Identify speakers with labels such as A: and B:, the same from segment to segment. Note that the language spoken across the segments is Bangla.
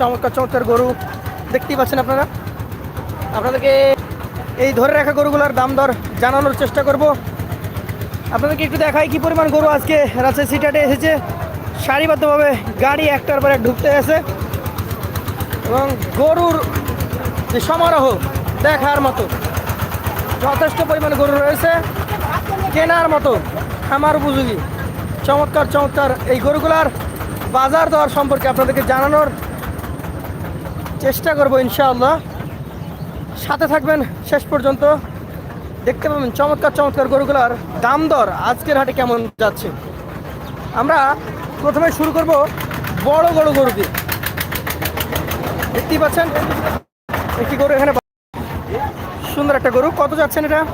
A: চমৎকার চমৎকার গরু দেখতেই পাচ্ছেন আপনারা। আপনাদেরকে এই ধরে রাখা গরুগুলোর দাম দর জানানোর চেষ্টা করব। আপনাদেরকে একটু দেখাই কি পরিমাণ গরু আজকে রাজশাহী সিটাটে এসেছে। সারিবদ্ধভাবে গাড়ি একটার পর এক ঢুকতে আছে। এবং গরুর যে সমারোহ দেখার মতো, যথেষ্ট পরিমাণে গরু রয়েছে। কেনার মতো, খামার উপযোগী। চমৎকার চমৎকার এই গরুগুলার বাজার দর সম্পর্কে আপনাদেরকে জানানোর চেষ্টা করব ইনশাআল্লাহ। সাথে থাকবেন শেষ পর্যন্ত। দেখতে পাবেন চমৎকার চমৎকার গরুগুলার দাম দর আজকের হাটে কেমন যাচ্ছে। আমরা প্রথমে শুরু করব বড় বড় গরু দিয়ে দেখতেই পাচ্ছেন একটি গরু এখানে সুন্দর একটা গরু। কত যাচ্ছেন এটা?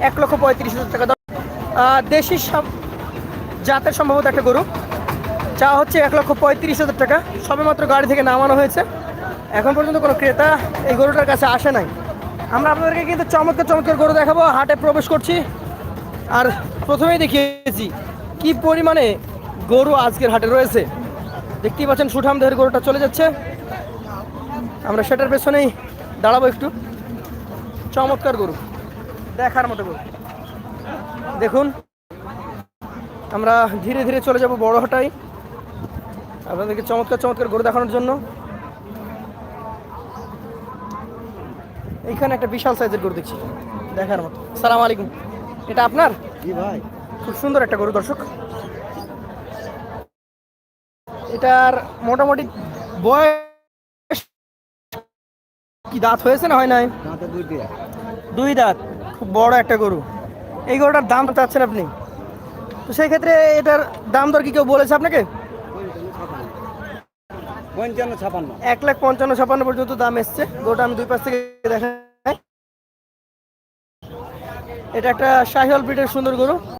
A: এক লক্ষ পঁয়ত্রিশ হাজার টাকা দেশি সব- জাতের সম্ভবত একটা গরু। যা হচ্ছে এক লক্ষ পঁয়ত্রিশ হাজার টাকা। সবেমাত্র গাড়ি থেকে নামানো হয়েছে। এখন পর্যন্ত কোনো ক্রেতা এই গরুটার কাছে আসে নাই। আমরা আপনাদেরকে কিন্তু চমৎকার চমৎকার গরু দেখাবো। হাটে প্রবেশ করছি। আর প্রথমেই দেখিয়েছি কি পরিমাণে গরু আজকের হাটে রয়েছে। দেখতেই পাচ্ছেন সুঠাম দেহের গরুটা চলে যাচ্ছে। আমরা সেটার পেছনেই দাঁড়াবো একটু। চমৎকার গরু। দেখার মতো গরু। দেখুন, আমরা ধীরে ধীরে চলে যাব বড় হাটাই আপনাদেরকে চমৎকার চমৎকার গরু দেখানোর জন্য। এইখানে একটা বিশাল সাইজের গরু দেখছি। দেখার মতো। সালাম আলাইকুম। এটা আপনার?
B: জি ভাই।
A: খুব সুন্দর একটা গরু দর্শক। এটার মোটামুটি বয়স কি দাঁত হয়েছে না হয় নাই? দুই দাঁত। খুব বড় একটা গরু। এই গরুটার দাম চাচ্ছেন আপনি? তো সেই ক্ষেত্রে এটার দাম দর কি কেউ বলেছে আপনাকে? এক লাখ পঞ্চান্ন ছাপান্ন পর্যন্ত দাম এসছে। গোটা আমি দুই পাশ থেকে দেখা এটা একটা শাহিওয়াল ব্রিডের সুন্দর গরু।